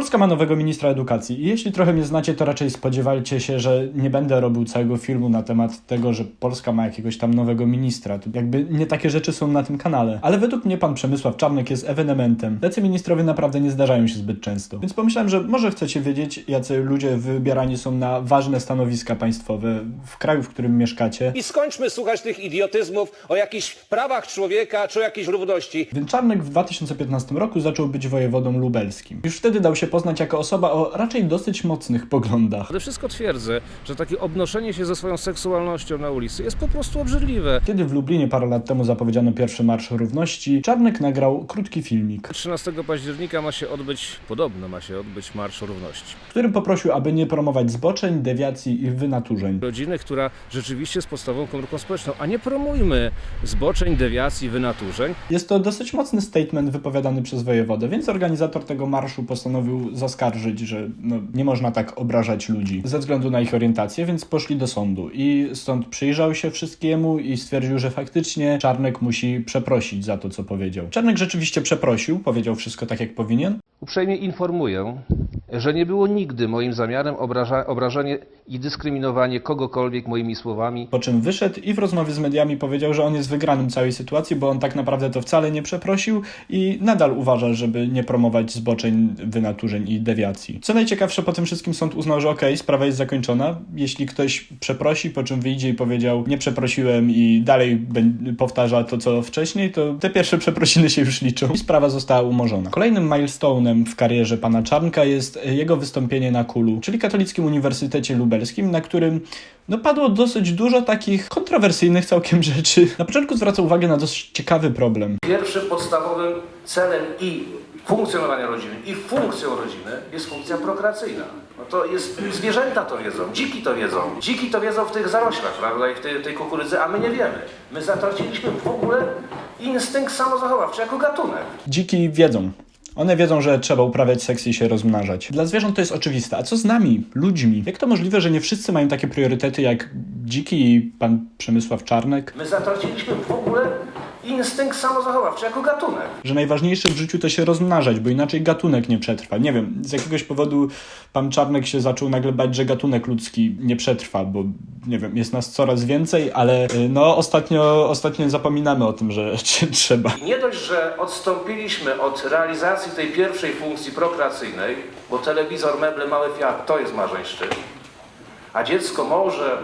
Polska ma nowego ministra edukacji i jeśli trochę mnie znacie, to raczej spodziewajcie się, że nie będę robił całego filmu na temat tego, że Polska ma jakiegoś tam nowego ministra. To jakby nie takie rzeczy są na tym kanale. Ale według mnie pan Przemysław Czarnek jest ewenementem. Tacy ministrowie naprawdę nie zdarzają się zbyt często. Więc pomyślałem, że może chcecie wiedzieć, jacy ludzie wybierani są na ważne stanowiska państwowe w kraju, w którym mieszkacie. I skończmy słuchać tych idiotyzmów o jakichś prawach człowieka czy o jakiejś równości. Więc Czarnek w 2015 roku zaczął być wojewodą lubelskim. Już wtedy dał się poznać jako osoba o raczej dosyć mocnych poglądach. Ale wszystko twierdzę, że takie obnoszenie się ze swoją seksualnością na ulicy jest po prostu obrzydliwe. Kiedy w Lublinie parę lat temu zapowiedziano pierwszy Marsz Równości, Czarnek nagrał krótki filmik, 13 października ma się odbyć, podobno ma się odbyć Marsz Równości. w którym poprosił, aby nie promować zboczeń, dewiacji i wynaturzeń. Rodziny, która rzeczywiście jest podstawową komórką społeczną, a nie promujmy zboczeń, dewiacji, wynaturzeń. Jest to dosyć mocny statement wypowiadany przez wojewodę, więc organizator tego marszu postanowił zaskarżyć, że no, nie można tak obrażać ludzi ze względu na ich orientację, więc poszli do sądu i sąd przyjrzał się wszystkiemu i stwierdził, że faktycznie Czarnek musi przeprosić za to, co powiedział. Czarnek rzeczywiście przeprosił, powiedział wszystko tak, jak powinien, Uprzejmie informuję, że nie było nigdy moim zamiarem obraża, obrażenie i dyskryminowanie kogokolwiek moimi słowami. Po czym wyszedł i w rozmowie z mediami powiedział, że on jest wygranym całej sytuacji, bo on tak naprawdę to wcale nie przeprosił i nadal uważa, żeby nie promować zboczeń, wynaturzeń i dewiacji. Co najciekawsze, po tym wszystkim sąd uznał, że okej, sprawa jest zakończona. Jeśli ktoś przeprosi, po czym wyjdzie i powiedział, nie przeprosiłem i dalej powtarza to, co wcześniej, to te pierwsze przeprosiny się już liczą i sprawa została umorzona. Kolejnym milestone'em w karierze pana Czarnka jest jego wystąpienie na Kulu, czyli Katolickim Uniwersytecie Lubelskim, na którym no padło dosyć dużo takich kontrowersyjnych całkiem rzeczy. Na początku zwraca uwagę na dosyć ciekawy problem. Pierwszym podstawowym celem i funkcjonowania rodziny, i funkcją rodziny jest funkcja prokreacyjna. No to jest, zwierzęta to wiedzą, dziki to wiedzą. Dziki to wiedzą w tych zaroślach, prawda, i w tej, tej kukurydzy, a my nie wiemy. My zatraciliśmy w ogóle instynkt samozachowawczy jako gatunek. Dziki wiedzą. One wiedzą, że trzeba uprawiać seks i się rozmnażać. Dla zwierząt to jest oczywiste. A co z nami, ludźmi? Jak to możliwe, że nie wszyscy mają takie priorytety jak dziki i pan Przemysław Czarnek? My zatraciliśmy w ogóle instynkt samozachowawczy jako gatunek. Że najważniejsze w życiu to się rozmnażać, bo inaczej gatunek nie przetrwa. Nie wiem, z jakiegoś powodu pan Czarnek się zaczął nagle bać, że gatunek ludzki nie przetrwa, bo nie wiem, jest nas coraz więcej, ale y, no ostatnio, ostatnio zapominamy o tym, że trzeba. I nie dość, że odstąpiliśmy od realizacji tej pierwszej funkcji prokreacyjnej, bo telewizor, meble, mały Fiat to jest marzeńszczyk, a dziecko może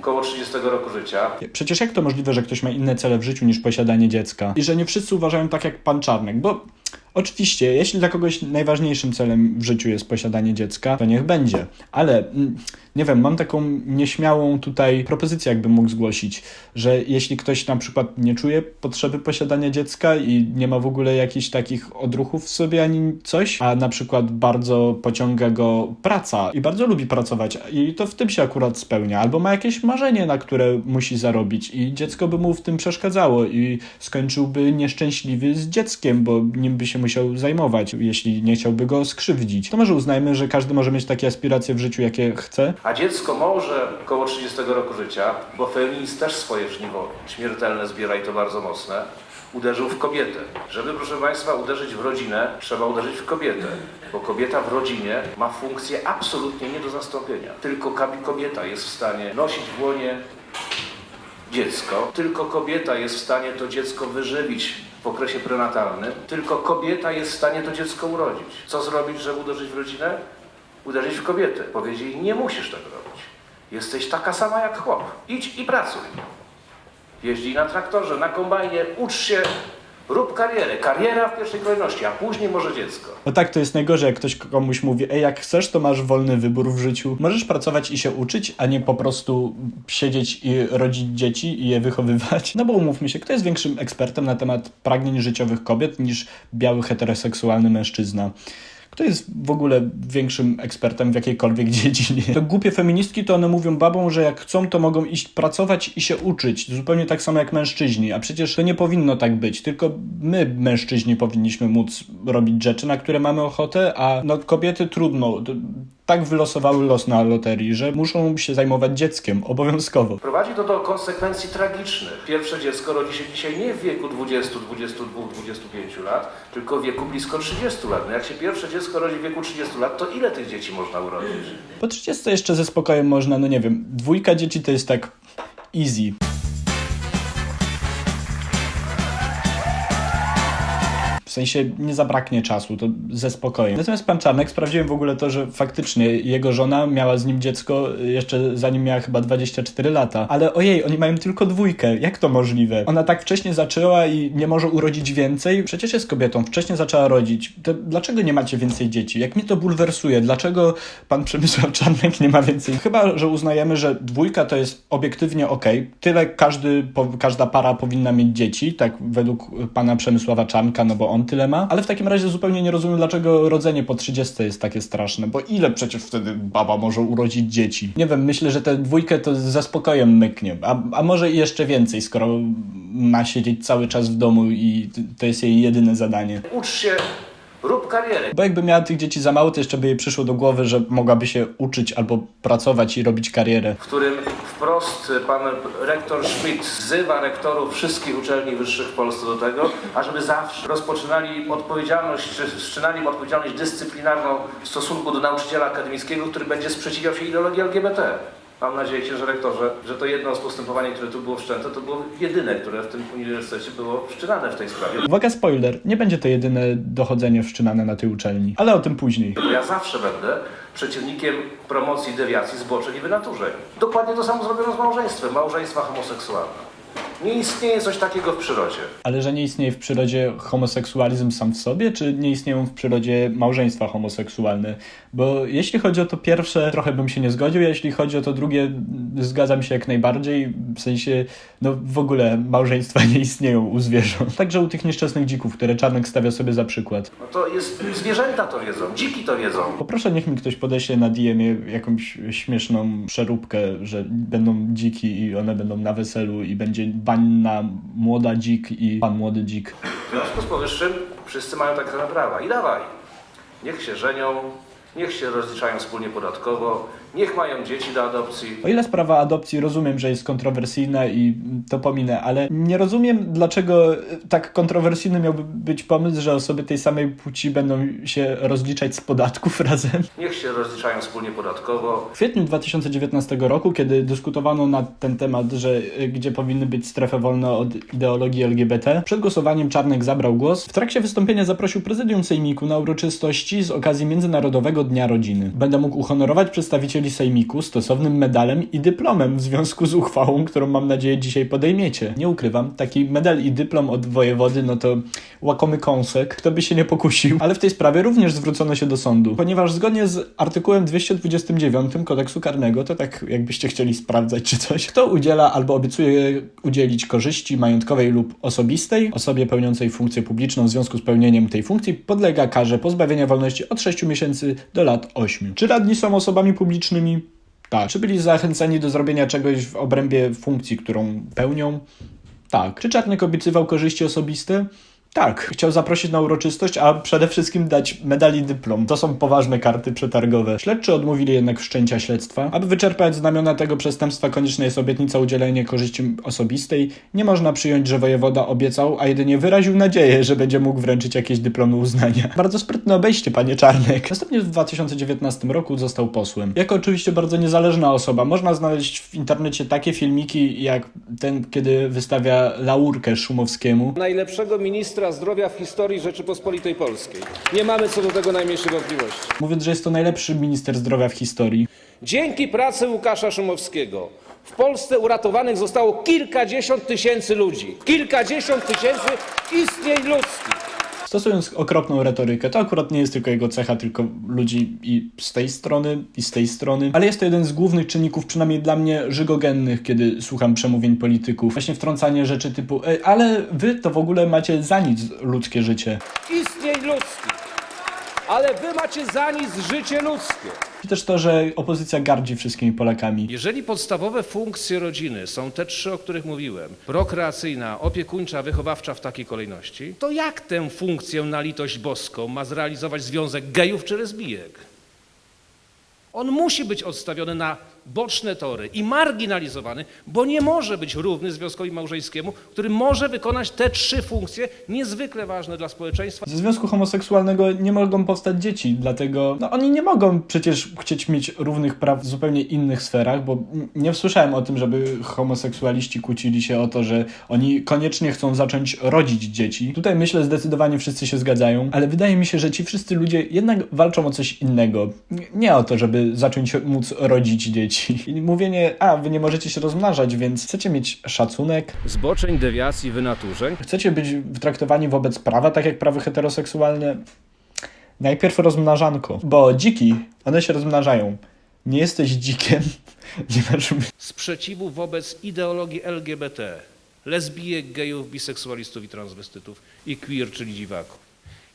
koło 30 roku życia, Przecież jak to możliwe, że ktoś ma inne cele w życiu niż posiadanie dziecka? I że nie wszyscy uważają tak jak pan Czarnek, bo oczywiście, jeśli dla kogoś najważniejszym celem w życiu jest posiadanie dziecka, to niech będzie. Ale mm, nie wiem, mam taką nieśmiałą tutaj propozycję, jakbym mógł zgłosić, że jeśli ktoś na przykład nie czuje potrzeby posiadania dziecka i nie ma w ogóle jakichś takich odruchów w sobie ani coś, a na przykład bardzo pociąga go praca i bardzo lubi pracować i to w tym się akurat spełnia, albo ma jakieś marzenie, na które musi zarobić i dziecko by mu w tym przeszkadzało i skończyłby nieszczęśliwy z dzieckiem, bo nim by się musiał zajmować, jeśli nie chciałby go skrzywdzić. To może uznajmy, że każdy może mieć takie aspiracje w życiu, jakie chce, a dziecko może koło 30 roku życia, bo feminizm też swoje żniwo śmiertelne zbiera i to bardzo mocne, uderzył w kobietę. Żeby, proszę Państwa, uderzyć w rodzinę, trzeba uderzyć w kobietę, bo kobieta w rodzinie ma funkcję absolutnie nie do zastąpienia. Tylko kobieta jest w stanie nosić w łonie dziecko, tylko kobieta jest w stanie to dziecko wyżywić w okresie prenatalnym, tylko kobieta jest w stanie to dziecko urodzić. Co zrobić, żeby uderzyć w rodzinę? Uderzyć w kobietę. Powiedzieć jej, nie musisz tego robić. Jesteś taka sama jak chłop. Idź i pracuj. Jeździ na traktorze, na kombajnie, ucz się, rób karierę. Kariera w pierwszej kolejności, a później może dziecko. No tak, to jest najgorzej, jak ktoś komuś mówi, ej, jak chcesz, to masz wolny wybór w życiu. Możesz pracować i się uczyć, a nie po prostu siedzieć i rodzić dzieci i je wychowywać. No bo umówmy się, kto jest większym ekspertem na temat pragnień życiowych kobiet niż biały, heteroseksualny mężczyzna? Kto jest w ogóle większym ekspertem w jakiejkolwiek dziedzinie? To głupie feministki, to one mówią babom, że jak chcą, to mogą iść pracować i się uczyć. Zupełnie tak samo jak mężczyźni. A przecież to nie powinno tak być. Tylko my, mężczyźni, powinniśmy móc robić rzeczy, na które mamy ochotę, a no, kobiety trudno. Tak wylosowały los na loterii, że muszą się zajmować dzieckiem obowiązkowo. Prowadzi to do konsekwencji tragicznych. Pierwsze dziecko rodzi się dzisiaj nie w wieku 20, 22, 25 lat, tylko w wieku blisko 30 lat. No jak się pierwsze dziecko rodzi w wieku 30 lat, to ile tych dzieci można urodzić? Po 30 jeszcze ze spokojem można, no nie wiem, dwójka dzieci to jest tak easy. Sensie nie zabraknie czasu, to ze spokojem. Natomiast pan Czarnek sprawdziłem w ogóle to, że faktycznie jego żona miała z nim dziecko jeszcze zanim miała chyba 24 lata. Ale ojej, oni mają tylko dwójkę. Jak to możliwe? Ona tak wcześnie zaczęła i nie może urodzić więcej? Przecież jest kobietą, wcześniej zaczęła rodzić. To dlaczego nie macie więcej dzieci? Jak mnie to bulwersuje? Dlaczego pan Przemysław Czarnek nie ma więcej? Chyba, że uznajemy, że dwójka to jest obiektywnie ok. Tyle każdy, każda para powinna mieć dzieci, tak według pana Przemysława Czarnka, no bo on tyle ma. Ale w takim razie zupełnie nie rozumiem, dlaczego rodzenie po 30 jest takie straszne, bo ile przecież wtedy baba może urodzić dzieci? Nie wiem, myślę, że tę dwójkę to ze spokojem myknie, a, a może i jeszcze więcej, skoro ma siedzieć cały czas w domu i to jest jej jedyne zadanie. Ucz się, rób karierę. Bo jakby miała tych dzieci za mało, to jeszcze by jej przyszło do głowy, że mogłaby się uczyć albo pracować i robić karierę. w którym wprost pan rektor Schmidt wzywa rektorów wszystkich uczelni wyższych w Polsce do tego, ażeby zawsze rozpoczynali odpowiedzialność, czy wszczynali odpowiedzialność dyscyplinarną w stosunku do nauczyciela akademickiego, który będzie sprzeciwiał się ideologii LGBT. Mam nadzieję, księże rektorze, że to jedno z postępowań, które tu było wszczęte, to było jedyne, które w tym uniwersytecie było wszczynane w tej sprawie. Uwaga, spoiler, nie będzie to jedyne dochodzenie wszczynane na tej uczelni, ale o tym później. Ja zawsze będę przeciwnikiem promocji dewiacji, zboczeń i wynaturzeń. Dokładnie to samo zrobiono z małżeństwem, małżeństwa homoseksualne. Nie istnieje coś takiego w przyrodzie. Ale że nie istnieje w przyrodzie homoseksualizm sam w sobie, czy nie istnieją w przyrodzie małżeństwa homoseksualne? Bo jeśli chodzi o to pierwsze, trochę bym się nie zgodził, a jeśli chodzi o to drugie, zgadzam się jak najbardziej. W sensie, no w ogóle małżeństwa nie istnieją u zwierząt. Także u tych nieszczęsnych dzików, które Czarnek stawia sobie za przykład. No to jest, zwierzęta to wiedzą, dziki to wiedzą. Poproszę, niech mi ktoś podeśle na DM-ie jakąś śmieszną przeróbkę, że będą dziki i one będą na weselu i będzie banna młoda dzik i pan młody dzik. W związku z powyższym wszyscy mają takie same prawa. I dawaj. Niech się żenią, niech się rozliczają wspólnie podatkowo, niech mają dzieci do adopcji. O ile sprawa adopcji rozumiem, że jest kontrowersyjna i to pominę, ale nie rozumiem, dlaczego tak kontrowersyjny miałby być pomysł, że osoby tej samej płci będą się rozliczać z podatków razem. Niech się rozliczają wspólnie podatkowo. W kwietniu 2019 roku, kiedy dyskutowano na ten temat, że y, gdzie powinny być strefy wolne od ideologii LGBT, przed głosowaniem Czarnek zabrał głos. W trakcie wystąpienia zaprosił prezydium Sejmiku na uroczystości z okazji Międzynarodowego Dnia Rodziny. Będę mógł uhonorować przedstawicieli Sejmiku stosownym medalem i dyplomem w związku z uchwałą, którą mam nadzieję dzisiaj podejmiecie. Nie ukrywam, taki medal i dyplom od wojewody, no to łakomy kąsek, kto by się nie pokusił. Ale w tej sprawie również zwrócono się do sądu, ponieważ zgodnie z artykułem 229 kodeksu karnego, to tak jakbyście chcieli sprawdzać czy coś, kto udziela albo obiecuje udzielić korzyści majątkowej lub osobistej osobie pełniącej funkcję publiczną w związku z pełnieniem tej funkcji podlega karze pozbawienia wolności od 6 miesięcy do lat 8. Czy radni są osobami publicznymi? Tak. Czy byli zachęcani do zrobienia czegoś w obrębie funkcji, którą pełnią? Tak. Czy Czarnek obiecywał korzyści osobiste? Tak. Chciał zaprosić na uroczystość, a przede wszystkim dać medal i dyplom. To są poważne karty przetargowe. Śledczy odmówili jednak wszczęcia śledztwa. Aby wyczerpać znamiona tego przestępstwa, konieczna jest obietnica udzielenia korzyści osobistej. Nie można przyjąć, że wojewoda obiecał, a jedynie wyraził nadzieję, że będzie mógł wręczyć jakieś dyplomy uznania. Bardzo sprytne obejście, panie Czarnek. Następnie w 2019 roku został posłem. Jako oczywiście bardzo niezależna osoba. Można znaleźć w internecie takie filmiki, jak ten, kiedy wystawia laurkę Szumowskiemu. najlepszego ministra zdrowia w historii Rzeczypospolitej Polskiej. Nie mamy co do tego najmniejszej wątpliwości. Mówiąc, że jest to najlepszy minister zdrowia w historii. Dzięki pracy Łukasza Szumowskiego w Polsce uratowanych zostało kilkadziesiąt tysięcy ludzi. Kilkadziesiąt tysięcy istnień ludzkich. Stosując okropną retorykę, to akurat nie jest tylko jego cecha, tylko ludzi i z tej strony, i z tej strony, ale jest to jeden z głównych czynników, przynajmniej dla mnie, żygogennych, kiedy słucham przemówień polityków. Właśnie wtrącanie rzeczy typu, "Ej, ale wy to w ogóle macie za nic ludzkie życie. Istnień ludzkich. Ale wy macie za nic życie ludzkie. Czy też to, że opozycja gardzi wszystkimi Polakami. Jeżeli podstawowe funkcje rodziny są te trzy, o których mówiłem, prokreacyjna, opiekuńcza, wychowawcza w takiej kolejności, to jak tę funkcję na litość boską ma zrealizować związek gejów czy lesbijek? On musi być odstawiony na boczne tory i marginalizowany, bo nie może być równy związkowi małżeńskiemu, który może wykonać te trzy funkcje niezwykle ważne dla społeczeństwa. Ze związku homoseksualnego nie mogą powstać dzieci, dlatego no, oni nie mogą przecież chcieć mieć równych praw w zupełnie innych sferach, bo nie słyszałem o tym, żeby homoseksualiści kłócili się o to, że oni koniecznie chcą zacząć rodzić dzieci. Tutaj myślę zdecydowanie wszyscy się zgadzają, ale wydaje mi się, że ci wszyscy ludzie jednak walczą o coś innego. Nie o to, żeby zacząć móc rodzić dzieci. I mówienie, a wy nie możecie się rozmnażać, więc chcecie mieć szacunek, Zboczeń, dewiacji, wynaturzeń. Chcecie być traktowani wobec prawa tak jak prawy heteroseksualne? Najpierw rozmnażanko, bo dziki, one się rozmnażają. Nie jesteś dzikiem, nie masz... sprzeciwu wobec ideologii LGBT, lesbijek, gejów, biseksualistów i transwestytów i queer, czyli dziwaków.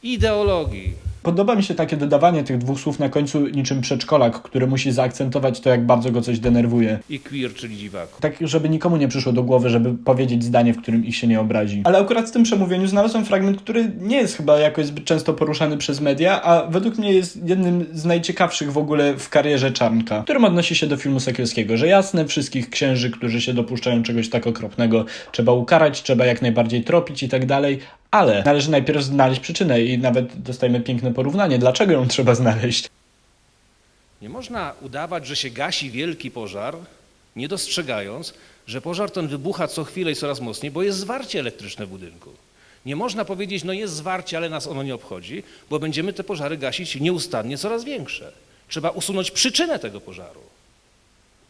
Ideologii, Podoba mi się takie dodawanie tych dwóch słów na końcu niczym przedszkolak, który musi zaakcentować to, jak bardzo go coś denerwuje. i queer, czyli dziwaków. Tak, żeby nikomu nie przyszło do głowy, żeby powiedzieć zdanie, w którym ich się nie obrazi. Ale akurat w tym przemówieniu znalazłem fragment, który nie jest chyba jakoś zbyt często poruszany przez media, a według mnie jest jednym z najciekawszych w ogóle w karierze Czarnka, którym odnosi się do filmu Sekielskiego, że jasne, wszystkich księży, którzy się dopuszczają czegoś tak okropnego, trzeba ukarać, trzeba jak najbardziej tropić i tak dalej, ale należy najpierw znaleźć przyczynę i nawet dostajemy piękne porównanie, dlaczego ją trzeba znaleźć. Nie można udawać, że się gasi wielki pożar, nie dostrzegając, że pożar ten wybucha co chwilę i coraz mocniej, bo jest zwarcie elektryczne w budynku. Nie można powiedzieć, no jest zwarcie, ale nas ono nie obchodzi, bo będziemy te pożary gasić nieustannie coraz większe. Trzeba usunąć przyczynę tego pożaru.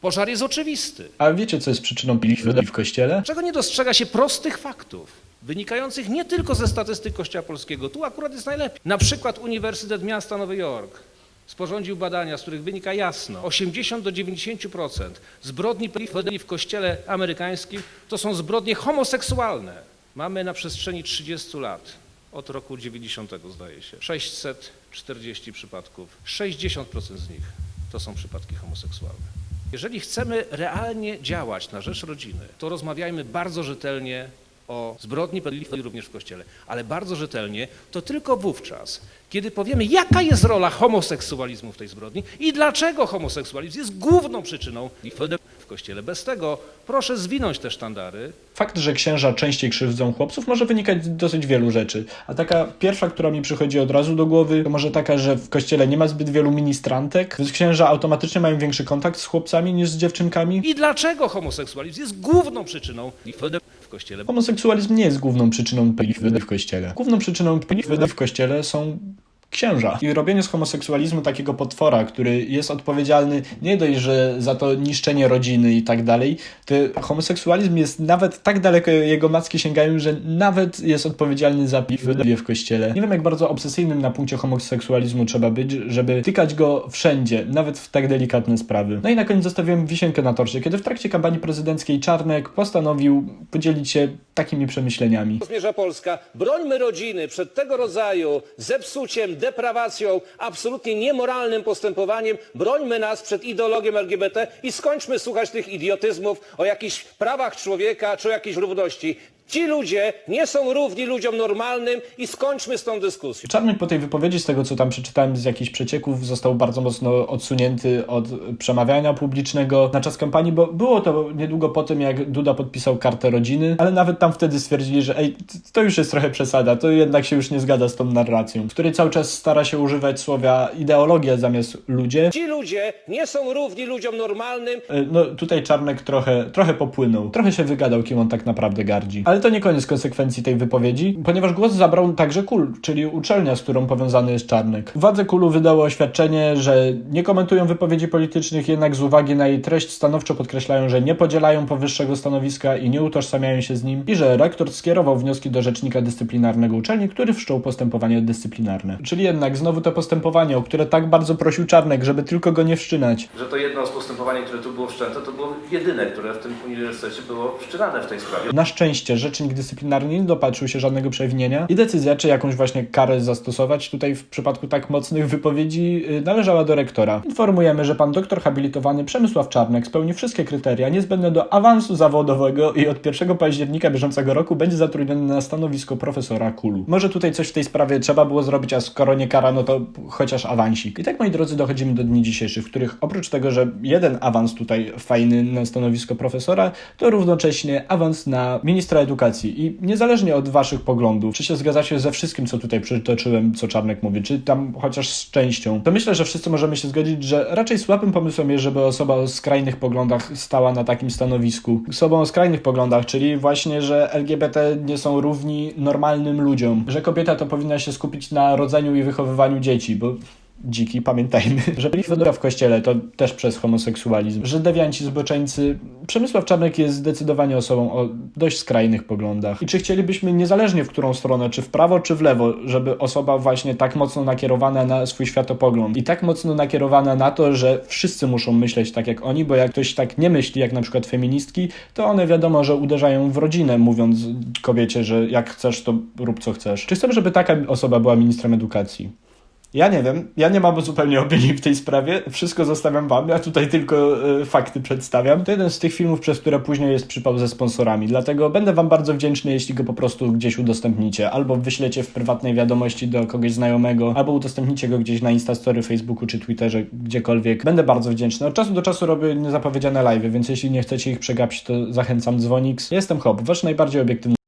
Pożar jest oczywisty. A wiecie, co jest przyczyną pilitwy w kościele? Czego nie dostrzega się prostych faktów, wynikających nie tylko ze statystyk Kościoła Polskiego. Tu akurat jest najlepiej. Na przykład Uniwersytet Miasta Nowy Jork sporządził badania, z których wynika jasno, 80 do 90% zbrodni w Kościele amerykańskim to są zbrodnie homoseksualne. Mamy na przestrzeni 30 lat, od roku 90 zdaje się, 640 przypadków. 60% z nich to są przypadki homoseksualne. Jeżeli chcemy realnie działać na rzecz rodziny, to rozmawiajmy bardzo rzetelnie o zbrodni pedofilii również w Kościele, ale bardzo rzetelnie to tylko wówczas, kiedy powiemy, jaka jest rola homoseksualizmu w tej zbrodni i dlaczego homoseksualizm jest główną przyczyną pedofilii Kościele. Bez tego proszę zwinąć te sztandary, Fakt, że księża częściej krzywdzą chłopców może wynikać z dosyć wielu rzeczy. A taka pierwsza, która mi przychodzi od razu do głowy, to może taka, że w kościele nie ma zbyt wielu ministrantek, więc księża automatycznie mają większy kontakt z chłopcami niż z dziewczynkami. i dlaczego homoseksualizm jest główną przyczyną w Kościele. Homoseksualizm nie jest główną przyczyną pedofilii w kościele. Główną przyczyną pedofilii w kościele są księża. I robienie z homoseksualizmu takiego potwora, który jest odpowiedzialny nie dość, że za to niszczenie rodziny i tak dalej, to homoseksualizm jest nawet tak daleko jego macki sięgają, że nawet jest odpowiedzialny za pedofilię w kościele. Nie wiem, jak bardzo obsesyjnym na punkcie homoseksualizmu trzeba być, żeby tykać go wszędzie, nawet w tak delikatne sprawy. No i na koniec zostawiłem wisienkę na torcie, kiedy w trakcie kampanii prezydenckiej Czarnek postanowił podzielić się takimi przemyśleniami. zmierza Polska. Brońmy rodziny przed tego rodzaju zepsuciem, deprawacją, absolutnie niemoralnym postępowaniem. Brońmy nas przed ideologią LGBT i skończmy słuchać tych idiotyzmów o jakichś prawach człowieka czy o jakiejś równości. Ci ludzie nie są równi ludziom normalnym i skończmy z tą dyskusją. Czarnek po tej wypowiedzi, z tego co tam przeczytałem z jakichś przecieków, został bardzo mocno odsunięty od przemawiania publicznego na czas kampanii, bo było to niedługo po tym, jak Duda podpisał kartę rodziny, ale nawet tam wtedy stwierdzili, że ej, to już jest trochę przesada, to jednak się już nie zgadza z tą narracją, w której cały czas stara się używać słowa ideologia zamiast ludzie. Ci ludzie nie są równi ludziom normalnym E, No tutaj Czarnek trochę, trochę popłynął, trochę się wygadał, kim on tak naprawdę gardzi. Ale to nie koniec konsekwencji tej wypowiedzi, ponieważ głos zabrał także KUL, czyli uczelnia, z którą powiązany jest Czarnek. Władze KUL-u wydały oświadczenie, że nie komentują wypowiedzi politycznych, jednak z uwagi na jej treść stanowczo podkreślają, że nie podzielają powyższego stanowiska i nie utożsamiają się z nim i że rektor skierował wnioski do rzecznika dyscyplinarnego uczelni, który wszczął postępowanie dyscyplinarne. Czyli jednak znowu to postępowanie, o które tak bardzo prosił Czarnek, żeby tylko go nie wszczynać. Że to jedno z postępowań, które tu było wszczęte, to było jedyne, które w tym uniwersytecie było wszczynane w tej sprawie. Na szczęście, że rzecznik dyscyplinarny nie dopatrzył się żadnego przewinienia i decyzja, czy jakąś właśnie karę zastosować tutaj w przypadku tak mocnych wypowiedzi y, należała do rektora. Informujemy, że pan doktor habilitowany Przemysław Czarnek spełni wszystkie kryteria niezbędne do awansu zawodowego i od 1 października bieżącego roku będzie zatrudniony na stanowisko profesora Kulu. Może tutaj coś w tej sprawie trzeba było zrobić, a skoro nie kara, no to chociaż awansik. I tak, moi drodzy, dochodzimy do dni dzisiejszych, w których oprócz tego, że jeden awans tutaj fajny na stanowisko profesora, to równocześnie awans na ministra edukacji. I niezależnie od waszych poglądów, czy się zgadzacie ze wszystkim, co tutaj przytoczyłem, co Czarnek mówi, czy tam chociaż z częścią, to myślę, że wszyscy możemy się zgodzić, że raczej słabym pomysłem jest, żeby osoba o skrajnych poglądach stała na takim stanowisku. Osobą o skrajnych poglądach, czyli właśnie, że LGBT nie są równi normalnym ludziom, że kobieta to powinna się skupić na rodzeniu i wychowywaniu dzieci, bo dziki, pamiętajmy, że byli w kościele to też przez homoseksualizm, że dewianci, zboczeńcy. Przemysław Czarnek jest zdecydowanie osobą o dość skrajnych poglądach. I czy chcielibyśmy niezależnie w którą stronę, czy w prawo, czy w lewo, żeby osoba właśnie tak mocno nakierowana na swój światopogląd i tak mocno nakierowana na to, że wszyscy muszą myśleć tak jak oni, bo jak ktoś tak nie myśli, jak na przykład feministki, to one wiadomo, że uderzają w rodzinę, mówiąc kobiecie, że jak chcesz, to rób co chcesz. Czy chcemy, żeby taka osoba była ministrem edukacji? Ja nie wiem, ja nie mam zupełnie opinii w tej sprawie, wszystko zostawiam wam, ja tutaj tylko e, fakty przedstawiam. To jeden z tych filmów, przez które później jest przypał ze sponsorami, dlatego będę wam bardzo wdzięczny, jeśli go po prostu gdzieś udostępnicie, albo wyślecie w prywatnej wiadomości do kogoś znajomego, albo udostępnicie go gdzieś na Instastory, Facebooku czy Twitterze, gdziekolwiek. Będę bardzo wdzięczny. Od czasu do czasu robię niezapowiedziane live, więc jeśli nie chcecie ich przegapić, to zachęcam dzwonik. Jestem Hop, wasz najbardziej obiektywny